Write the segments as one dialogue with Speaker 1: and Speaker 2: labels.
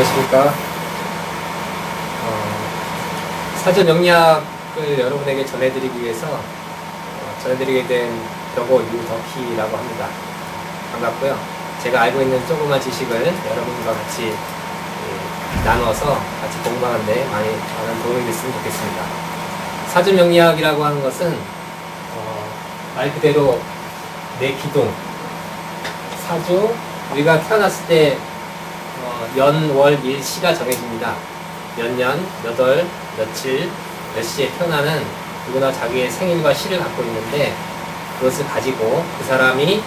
Speaker 1: 안녕하십니까. 어, 사전 명리학을 여러분에게 전해드리기 위해서 어, 전해드리게 된 벽오 유덕희라고 합니다. 반갑고요. 제가 알고 있는 조그만 지식을 여러분과 같이 예, 나눠서 같이 공부하는데 많이 많은 도움이 됐으면 좋겠습니다. 사전 명리학이라고 하는 것은 어, 말 그대로 내 기둥, 사주, 우리가 태어났을 때 어, 연, 월, 일, 시가 정해집니다. 몇 년, 몇 월, 며칠, 몇 시에 태어나는 누구나 자기의 생일과 시를 갖고 있는데 그것을 가지고 그 사람이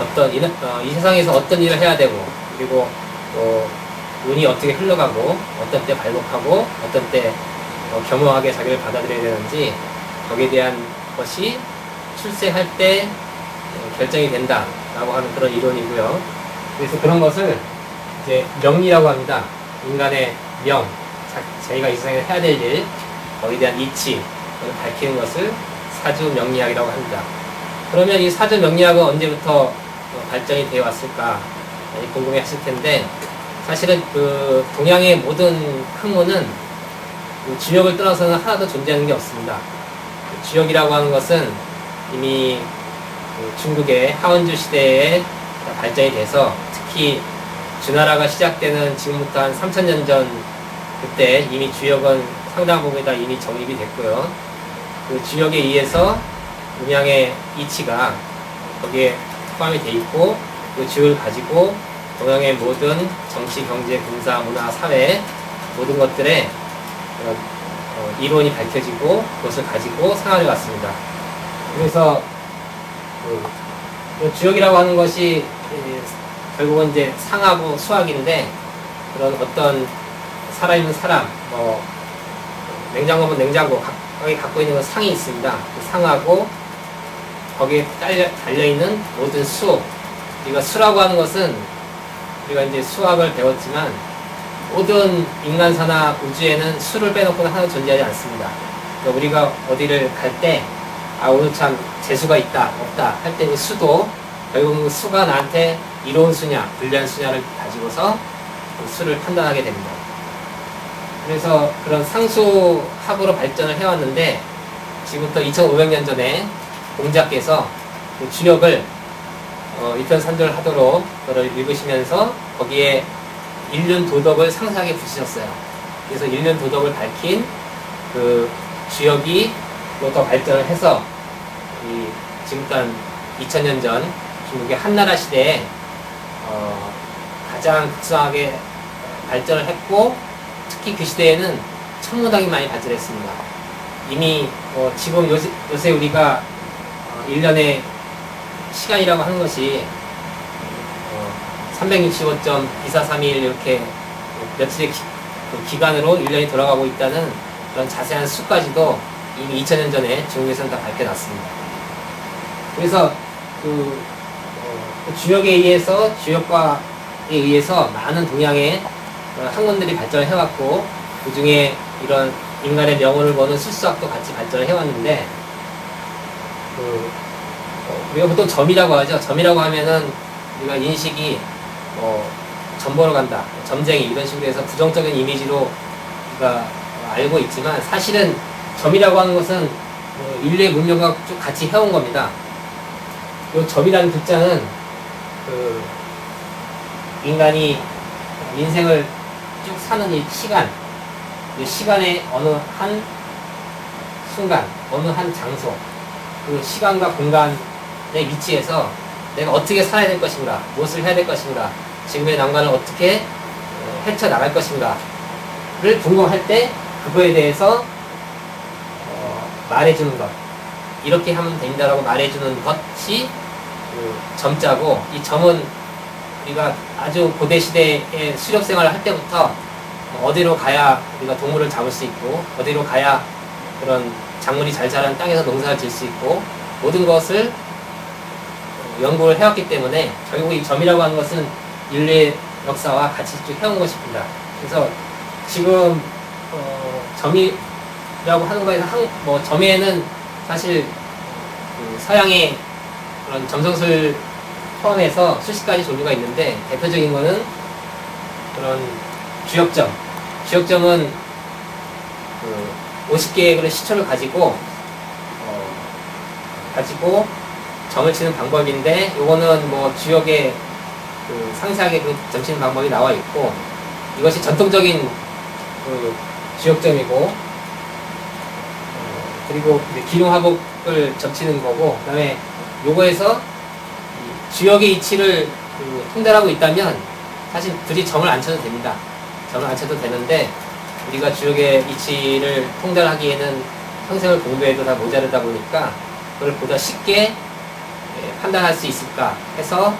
Speaker 1: 어떤 이, 어, 이 세상에서 어떤 일을 해야 되고 그리고 또 운이 어떻게 흘러가고 어떤 때 발목하고 어떤 때 어, 겸허하게 자기를 받아들여야 되는지 거기에 대한 것이 출세할 때 어, 결정이 된다라고 하는 그런 이론이고요. 그래서 그런 것을 이제 명리라고 합니다. 인간의 명, 자, 자기가 이 세상에 해야 될 일, 거기에 대한 이치, 밝히는 것을 사주 명리학이라고 합니다. 그러면 이 사주 명리학은 언제부터 어, 발전이 되어 왔을까 궁금해 하실 텐데 사실은 그 동양의 모든 학문은 그 주역을 떠나서는 하나도 존재하는 게 없습니다. 그 주역이라고 하는 것은 이미 그 중국의 하원주 시대에 발전이 돼서 특히 주나라가 시작되는 지금부터 한 3천년 전 그때 이미 주역은 상당 부분이 다 이미 정립이 됐고요. 그 주역에 의해서 음양의 이치가 거기에 포함이 돼 있고 그 주역을 가지고 동양의 모든 정치, 경제, 군사, 문화, 사회 모든 그런 어, 이론이 밝혀지고 그것을 가지고 생활해 왔습니다. 그래서 그, 그 주역이라고 하는 것이 결국은 이제 상하고 수학인데 그런 어떤 살아있는 사람, 뭐 냉장고면 냉장고 각각이 갖고 있는 상이 있습니다. 그 상하고 거기에 달려, 달려있는 모든 수 우리가 수라고 하는 것은 우리가 이제 수학을 배웠지만 모든 인간사나 우주에는 수를 빼놓고는 하나 존재하지 않습니다. 그러니까 우리가 어디를 갈 때, 아, 오늘 참 재수가 있다, 없다 할때그 수도 결국은 그 수가 나한테 이로운 수냐, 불리한 수냐를 가지고서 그 수를 판단하게 됩니다. 그래서 그런 상수학으로 발전을 해왔는데 지금부터 2500년 전에 공자께서 그 주역을 어, 일편산절하도록 그걸 읽으시면서 거기에 인륜 도덕을 상세하게 붙이셨어요. 그래서 인륜 도덕을 밝힌 그 주역이 더 발전을 해서 이한 2000년 전 중국의 한나라 시대에 어, 가장 극성하게 발전을 했고 특히 그 시대에는 천문학이 많이 발전했습니다. 이미 어, 지금 요새, 요새 우리가 어, 1년의 시간이라고 하는 것이 어, 365.2431 이렇게 며칠의 기, 그 기간으로 1년이 돌아가고 있다는 그런 자세한 수까지도 이미 2000년 전에 중국에서는 다 밝혀놨습니다. 그래서 그 주역에 의해서 주역과에 의해서 많은 동양의 학문들이 발전을 해왔고 그 중에 이런 인간의 명언을 보는 술수학도 같이 발전을 해왔는데 그, 어, 우리가 보통 점이라고 하죠. 점이라고 하면은 우리가 인식이 뭐 점보러 간다, 점쟁이 이런 식으로 해서 부정적인 이미지로 우리가 알고 있지만 사실은 점이라고 하는 것은 어, 인류의 문명과 쭉 같이 해온 겁니다. 이 점이라는 글자는 그 인간이 인생을 쭉 사는 이 시간, 이 시간의 어느 한 순간, 어느 한 장소, 그 시간과 공간의 위치에서 내가 어떻게 살아야 될 것인가, 무엇을 해야 될 것인가, 지금의 난관을 어떻게 헤쳐나갈 것인가를 궁금할 때 그거에 대해서 어, 말해주는 것. 이렇게 하면 된다라고 말해주는 것이 그 점자고 이 점은 우리가 아주 고대 시대의 수렵 생활을 할 때부터 어디로 가야 우리가 동물을 잡을 수 있고 어디로 가야 그런 작물이 잘 자라는 땅에서 농사를 질 수 있고 모든 것을 연구를 해왔기 때문에 결국 이 점이라고 하는 것은 인류의 역사와 같이 쭉 해온 것입니다. 그래서 지금 어, 점이라고 하는 거에서 한, 뭐 점에는 사실 그 서양의 그런 점성술 포함해서 수십 가지 종류가 있는데 대표적인 거는 그런 주역점. 주역점은 그 50개의 그런 시초를 가지고 어, 가지고 점을 치는 방법인데 요거는 뭐 주역에 그 상세하게 그 점치는 방법이 나와 있고 이것이 전통적인 그 주역점이고 어, 그리고 이제 기룡 화복을 점치는 거고 그다음에 요거에서 이 주역의 이치를 그 통달하고 있다면 사실 굳이 점을 안 쳐도 됩니다. 점을 안 쳐도 되는데 우리가 주역의 이치를 통달하기에는 평생을 공부해도 다 모자르다 보니까 그걸 보다 쉽게 예, 판단할 수 있을까 해서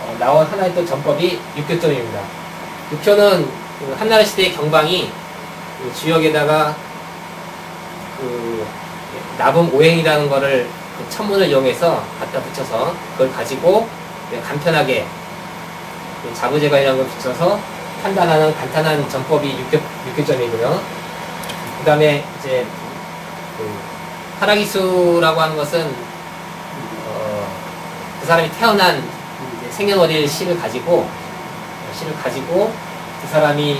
Speaker 1: 어, 나온 하나의 또 전법이 육교점입니다. 육교는 그 한나라 시대의 경방이 그 주역에다가 그 예, 나범 오행이라는 거를 그 천문을 이용해서 갖다 붙여서 그걸 가지고 예, 간편하게 그 자부제관이라는 걸 붙여서 판단하는 간단한 전법이 육교, 육교점이고요. 그 다음에 이제 그 하라기수라고 하는 것은 어, 그 사람이 태어난 생년월일 시를 가지고 시를 가지고 그 사람이 예,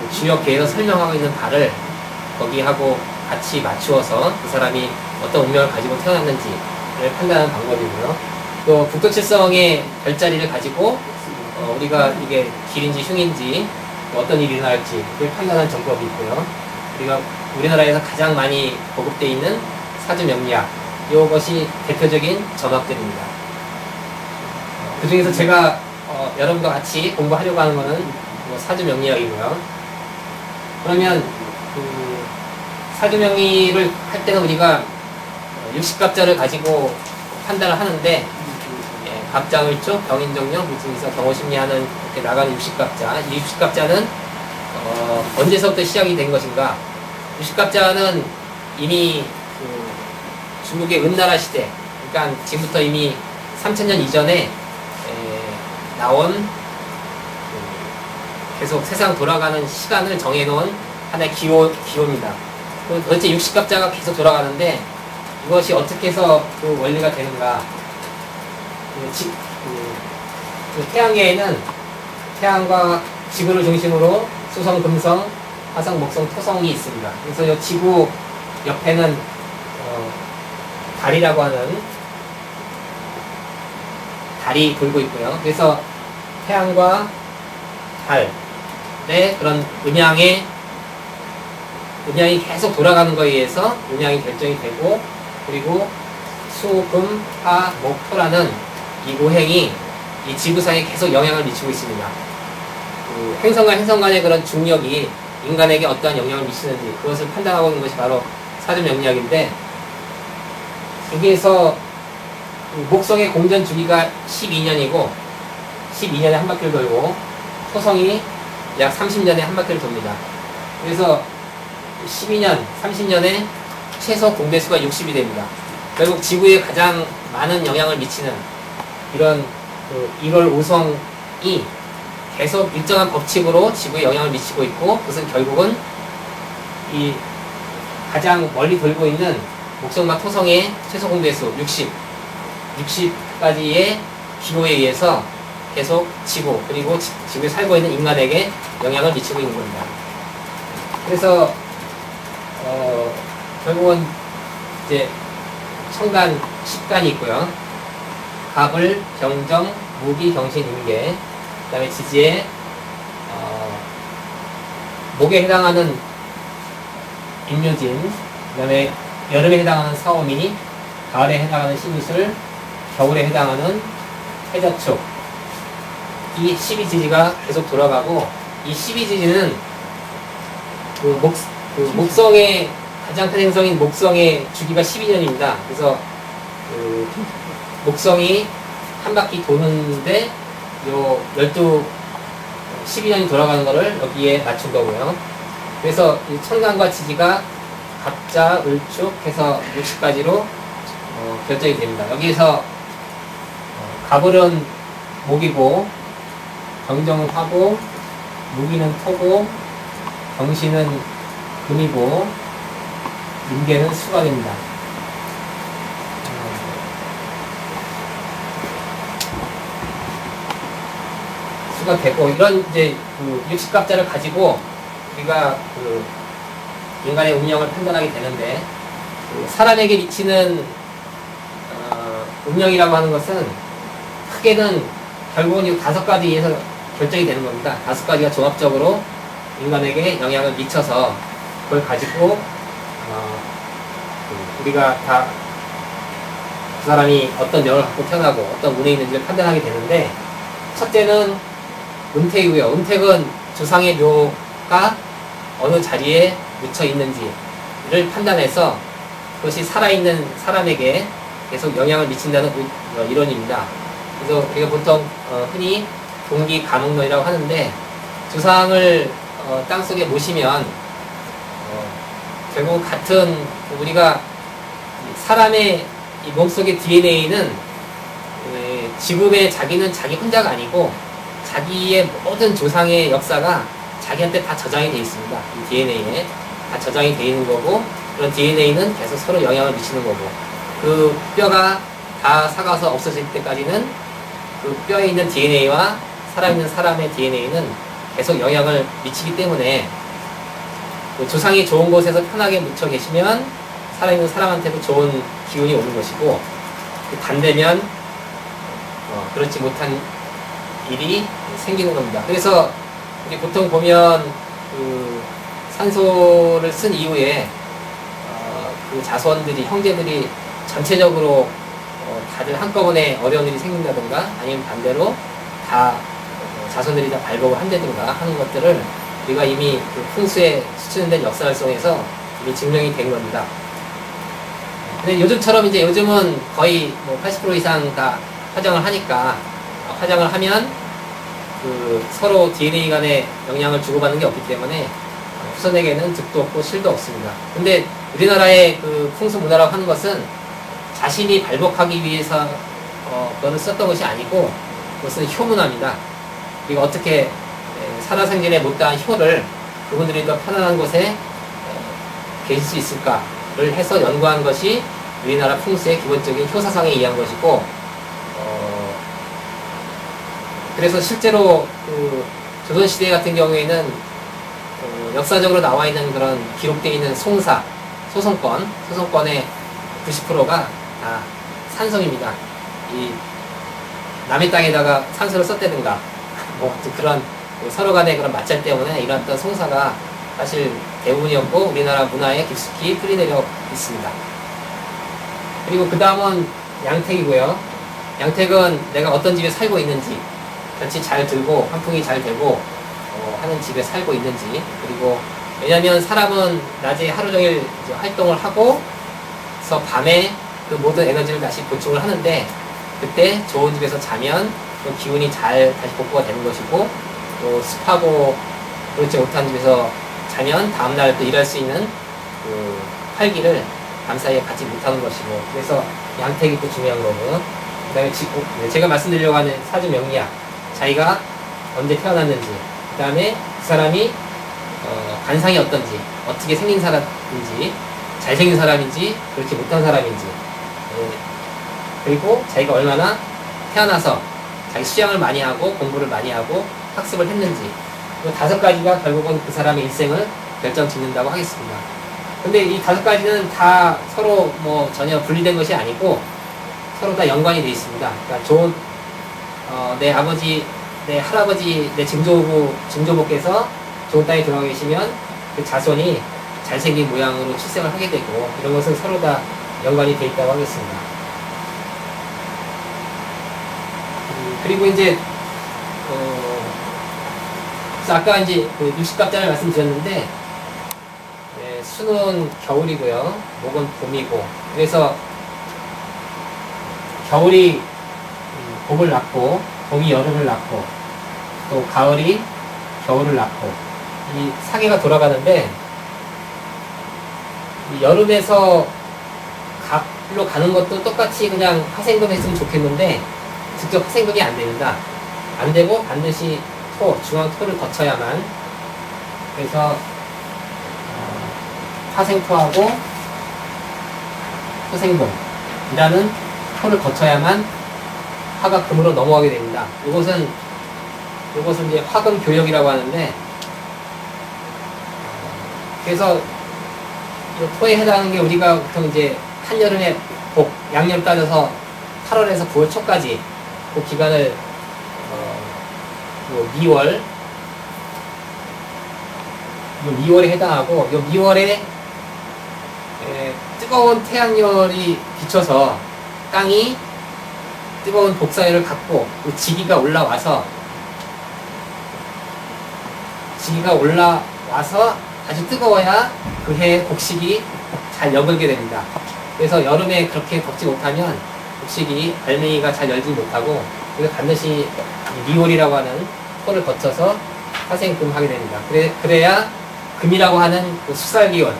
Speaker 1: 그 주역 계에서 설명하고 있는 바를 거기하고 같이 맞추어서 그 사람이 어떤 운명을 가지고 태어났는지를 판단하는 방법이고요. 또 북도칠성의 별자리를 가지고 어, 우리가 이게 길인지 흉인지 또 어떤 일이 일어날지 그걸 판단하는 정법이 있고요. 우리가 우리나라에서 가장 많이 보급되어 있는 사주명리학 이것이 대표적인 점학들입니다. 그 중에서 제가 어, 여러분과 같이 공부하려고 하는 것은 뭐 사주명리학이고요. 그러면 그 사주명리를 할 때는 우리가 60갑자를 가지고 판단을 하는데 예, 갑장을쪽, 병인정령, 무증에서 경호심리하는 이렇게 나가는 60갑자. 이 60갑자는 어, 언제서부터 시작이 된 것인가? 60갑자는 이미 그 중국의 은나라 시대, 그러니까 지금부터 이미 3000년 이전에 에, 나온 그 계속 세상 돌아가는 시간을 정해놓은 하나의 기호, 기호입니다. 그 도대체 60갑자가 계속 돌아가는데 이것이 어떻게 해서 그 원리가 되는가? 그 지, 그, 그 태양계에는 태양과 지구를 중심으로 수성, 금성, 화성, 목성, 토성이 있습니다. 그래서 이 지구 옆에는 어, 달이라고 하는 달이 돌고 있고요. 그래서 태양과 달의 그런 음양의 음양이 계속 돌아가는 것에 의해서 음양이 결정이 되고 그리고 수, 금, 화, 목, 토라는 이 오행이 이 지구상에 계속 영향을 미치고 있습니다. 그 행성과 행성 간의 그런 중력이 인간에게 어떠한 영향을 미치는지 그것을 판단하고 있는 것이 바로 사주 영리학인데 여기에서 목성의 공전 주기가 12년이고 12년에 한 바퀴를 돌고 토성이 약 30년에 한 바퀴를 돕니다. 그래서 12년, 30년에 최소 공대수가 60이 됩니다. 결국 지구에 가장 많은 영향을 미치는 이런 그 1월 5성이 계속 일정한 법칙으로 지구에 영향을 미치고 있고 그것은 결국은 이 가장 멀리 돌고 있는 목성과 토성의 최소 공대수 60, 60까지의 기호에 의해서 계속 지구 그리고 지, 지구에 살고 있는 인간에게 영향을 미치고 있는 겁니다. 그래서 어, 결국은 이제 청간, 식간이 있고요. 갑을, 병정, 무기, 경신, 임계, 그 다음에 지지에 어, 목에 해당하는 임묘진, 그 다음에 여름에 해당하는 사오미, 가을에 해당하는 신유술, 겨울에 해당하는 해자축. 이 12지지가 계속 돌아가고 이 12지지는 그 목, 그 목성의 가장 큰 행성인 목성의 주기가 12년입니다. 그래서 그 목성이 한 바퀴 도는데 요 12, 12년이 돌아가는 거를 여기에 맞춘 거고요. 그래서 이 천간과 지지가 갑자, 을축 해서 60까지로 어, 결정이 됩니다. 여기에서 어, 갑을은 목이고 경정은 화고 무기는 토고 경신은 금이고 임계는 수가 됩니다. 수가 되고 이런 이제 그 육식갑자를 가지고 우리가 그 인간의 운명을 판단하게 되는데 그 사람에게 미치는 어, 운명이라고 하는 것은 크게는 결국은 이 다섯 가지에서 결정이 되는 겁니다. 다섯 가지가 종합적으로 인간에게 영향을 미쳐서 그걸 가지고 어, 그 우리가 다 그 사람이 어떤 명을 갖고 태어나고 어떤 운에 있는지를 판단하게 되는데 첫째는 은택이고요. 은택은 조상의 묘가 어느 자리에 묻혀 있는지를 판단해서 그것이 살아있는 사람에게 계속 영향을 미친다는 그, 어, 이론입니다. 그래서 우리가 보통 어, 흔히 동기 감옥론이라고 하는데 조상을 어, 땅속에 모시면 어, 결국 같은 우리가 사람의 이 몸속의 DNA는 지금의 자기는 자기 혼자가 아니고 자기의 모든 조상의 역사가 자기한테 다 저장이 돼 있습니다. 이 DNA에 다 저장이 돼 있는 거고 그런 DNA는 계속 서로 영향을 미치는 거고 그 뼈가 다 사가서 없어질 때까지는 그 뼈에 있는 DNA와 살아있는 사람의 DNA는 계속 영향을 미치기 때문에 그 조상이 좋은 곳에서 편하게 묻혀 계시면 살아있는 사람한테도 좋은 기운이 오는 것이고 그 반대면 어, 그렇지 못한 일이 생기는 겁니다. 그래서 우리 보통 보면 그 산소를 쓴 이후에 어, 그 자손들이 형제들이 전체적으로 어, 다들 한꺼번에 어려운 일이 생긴다든가 아니면 반대로 다 어, 자손들이 다 발복을 한다든가 하는 것들을 우리가 이미 그 풍수에 수출된 역사 활성에서 이미 증명이 된 겁니다. 근데 요즘처럼 이제 요즘은 거의 뭐 80% 이상 다 화장을 하니까 화장을 하면 그 서로 DNA 간의 영향을 주고받는 게 없기 때문에 후손에게는 득도 없고 실도 없습니다. 근데 우리나라의 그 풍수 문화라고 하는 것은 자신이 발복하기 위해서 어, 그거를 썼던 것이 아니고 그것은 효문화입니다. 우리가 어떻게 살아생전에 못다한 효를 그분들이 더 편안한 곳에 계실 수 있을까를 해서 연구한 것이 우리나라 풍수의 기본적인 효사상에 의한 것이고 어, 그래서 실제로 그 조선시대 같은 경우에는 어, 역사적으로 나와 있는 그런 기록되어 있는 송사, 소송권, 소송권의 90%가 다 산성입니다. 이 남의 땅에다가 산소를 썼다든가 뭐 그런 서로 간의 그런 마찰 때문에 어떤 송사가 사실 대부분이었고 우리나라 문화에 깊숙이 뿌리내려 있습니다. 그리고 그 다음은 양택이고요. 양택은 내가 어떤 집에 살고 있는지 볕이 잘 들고 환풍이 잘 되고 어, 하는 집에 살고 있는지 그리고 왜냐하면 사람은 낮에 하루 종일 활동을 하고 서 밤에 그 모든 에너지를 다시 보충을 하는데 그때 좋은 집에서 자면 그 기운이 잘 다시 복구가 되는 것이고 또 습하고 그렇지 못한 집에서 자면 다음날 또 일할 수 있는 그 활기를 밤 사이에 갖지 못하는 것이고 그래서 양택이 또 중요한 거고. 그 다음에 네, 제가 말씀드리려고 하는 사주 명리학. 자기가 언제 태어났는지 그 다음에 그 사람이 어, 관상이 어떤지 어떻게 생긴 사람인지 잘생긴 사람인지 그렇게 못한 사람인지. 네. 그리고 자기가 얼마나 태어나서 자기 수양을 많이 하고 공부를 많이 하고 학습을 했는지 그 다섯 가지가 결국은 그 사람의 일생을 결정 짓는다고 하겠습니다. 근데 이 다섯 가지는 다 서로 뭐 전혀 분리된 것이 아니고 서로 다 연관이 되어 있습니다. 그러니까 좋은 어, 내 아버지, 내 할아버지, 내 증조부, 증조부께서 좋은 땅에 들어가 계시면 그 자손이 잘생긴 모양으로 출생을 하게 되고 이런 것은 서로 다 연관이 되어 있다고 하겠습니다. 음, 그리고 이제 어, 아까 이제 그 육식갑자를 말씀드렸는데 네, 수는 겨울이고요, 목은 봄이고 그래서 겨울이 봄을 낳고 봄이 여름을 낳고 또 가을이 겨울을 낳고 이 사계가 돌아가는데 여름에서 가로 가는 것도 똑같이 그냥 화생금 했으면 좋겠는데 직접 화생금이 안 됩니다. 안 되고 반드시 토, 중앙 토를 거쳐야만 그래서 어, 화생토하고 토생금이라는 토를 거쳐야만 화가 금으로 넘어가게 됩니다. 이것은 이것은 이제 화금 교역이라고 하는데 그래서 이 토에 해당하는 게 우리가 보통 이제 한여름에 복 양념 따져서 8월에서 9월 초까지 그 기간을 어, 요 미월 요 미월에 해당하고 요 미월에 에, 뜨거운 태양열이 비춰서 땅이 뜨거운 복사열을 갖고 그 지기가 올라와서 지기가 올라와서 아주 뜨거워야 그 해의 곡식이 잘 여글게 됩니다. 그래서 여름에 그렇게 덥지 못하면 곡식이 알맹이가 잘 열지 못하고 그래서 반드시 이 미올이라고 하는 토를 거쳐서 화생금 하게 됩니다. 그래, 그래야 금이라고 하는 그 수살기온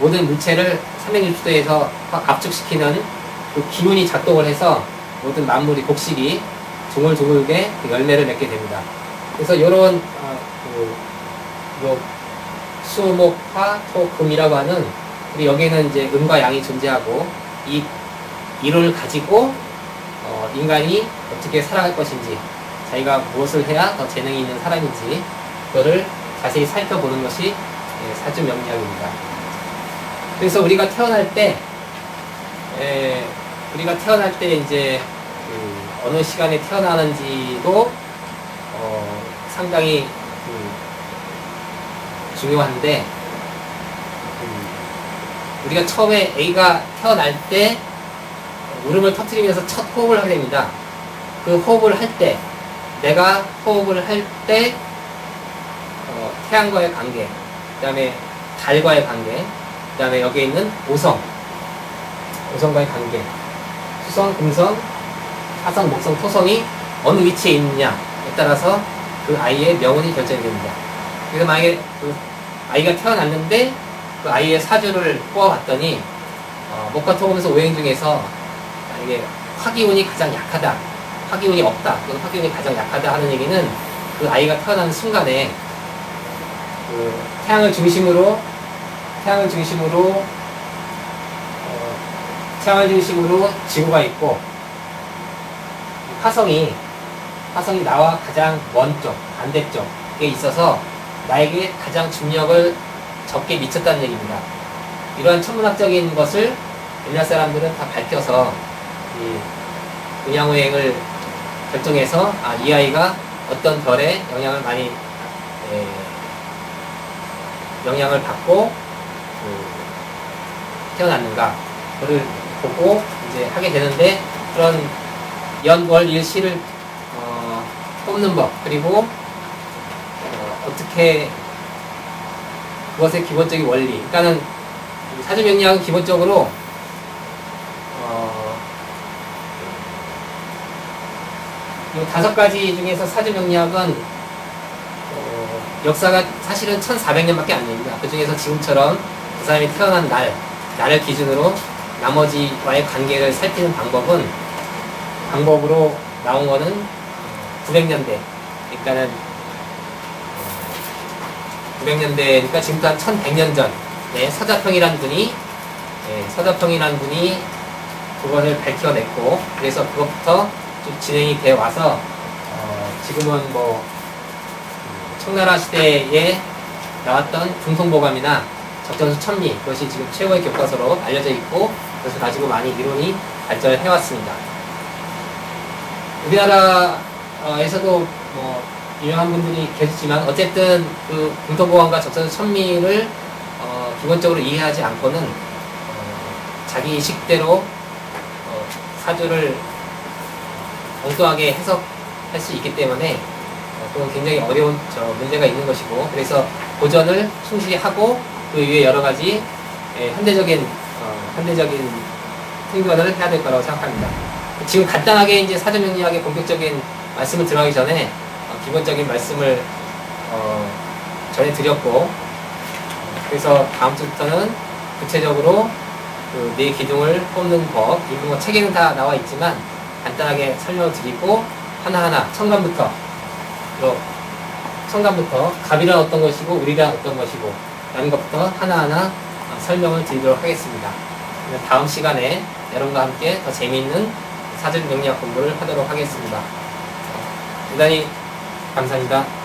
Speaker 1: 모든 물체를 360도에서 압축시키는 그 기운이 작동을 해서 모든 만물이 곡식이 조물조물게 그 열매를 맺게 됩니다. 그래서 이런 어, 그, 요 수목, 화, 토, 금이라고 하는 우리 여기에는 이제 음과 양이 존재하고 이 이론을 가지고 어, 인간이 어떻게 살아갈 것인지 자기가 무엇을 해야 더 재능이 있는 사람인지 그거를 자세히 살펴보는 것이 예, 사주 명리학입니다. 그래서 우리가 태어날 때 에, 우리가 태어날 때 이제 그 어느 시간에 태어나는지도 어, 상당히 그 중요한데 음, 우리가 처음에 A가 태어날 때 울음을 터뜨리면서 첫 호흡을 하게 됩니다. 그 호흡을 할 때, 내가 호흡을 할 때, 어, 태양과의 관계, 그 다음에 달과의 관계, 그 다음에 여기에 있는 오성, 오성과의 관계, 수성, 금성, 화성, 목성, 토성이 어느 위치에 있느냐에 따라서 그 아이의 명운이 결정이 됩니다. 그래서 만약에 그 아이가 태어났는데 그 아이의 사주를 뽑아봤더니 어, 목과 토금에서 오행 중에서 만약에 화기운이 가장 약하다, 화기운이 없다, 또는 화기운이 가장 약하다 하는 얘기는 그 아이가 태어나는 순간에 그 태양을 중심으로 태양을 중심으로 어, 태양을 중심으로 지구가 있고 화성이 화성이 나와 가장 먼 쪽, 반대쪽에 있어서 나에게 가장 중력을 적게 미쳤다는 얘기입니다. 이러한 천문학적인 것을 옛날 사람들은 다 밝혀서 이 음양오행을 결정해서 아, 이 아이가 어떤 별에 영향을 많이 에, 영향을 받고 그, 태어났는가 그를 보고 이제 하게 되는데 그런 연월 일시를 어, 뽑는 법 그리고 어, 어떻게 그것의 기본적인 원리. 그러니까는 사주명리학은 기본적으로 이 다섯 가지 중에서 사주 명리학은 어, 역사가 사실은 1400년밖에 안 됩니다. 그 중에서 지금처럼 그 사람이 태어난 날, 날을 기준으로 나머지와의 관계를 살피는 방법은 방법으로 나온 거는 900년대. 그러니까는 900년대니까 지금부터 한 1100년 전, 네, 서자평이라는 분이, 네, 서자평이라는 분이 그거를 밝혀냈고, 그래서 그것부터 좀 진행이 되어 와서, 어, 지금은 뭐, 청나라 시대에 나왔던 중성보감이나 적전수 천리, 그것이 지금 최고의 교과서로 알려져 있고, 그것을 가지고 많이 이론이 발전을 해왔습니다. 우리나라에서도 뭐, 유명한 분들이 계시지만 어쨌든 그 공통보감과 적선 천미를 어, 기본적으로 이해하지 않고는 어, 자기 식대로 어, 사주를 엉뚱하게 해석할 수 있기 때문에 어, 그건 굉장히 어려운 저 문제가 있는 것이고 그래서 고전을 충실히 하고 그 이외에 여러 가지 예, 현대적인 어, 현대적인 생존을 해야 될 거라고 생각합니다. 지금 간단하게 이제 사주명리학의 본격적인 말씀을 들어가기 전에 기본적인 말씀을 어, 전해드렸고 어, 그래서 다음 주부터는 구체적으로 그네 기둥을 뽑는 법, 이런 거 책에는 다 나와 있지만 간단하게 설명을 드리고 하나하나 청간부터 청간부터 갑이란 어떤 것이고 우리란 어떤 것이고 라는 것부터 하나하나 설명을 드리도록 하겠습니다. 다음 시간에 여러분과 함께 더 재미있는 사전 명리학 공부를 하도록 하겠습니다. 대단히 감사합니다.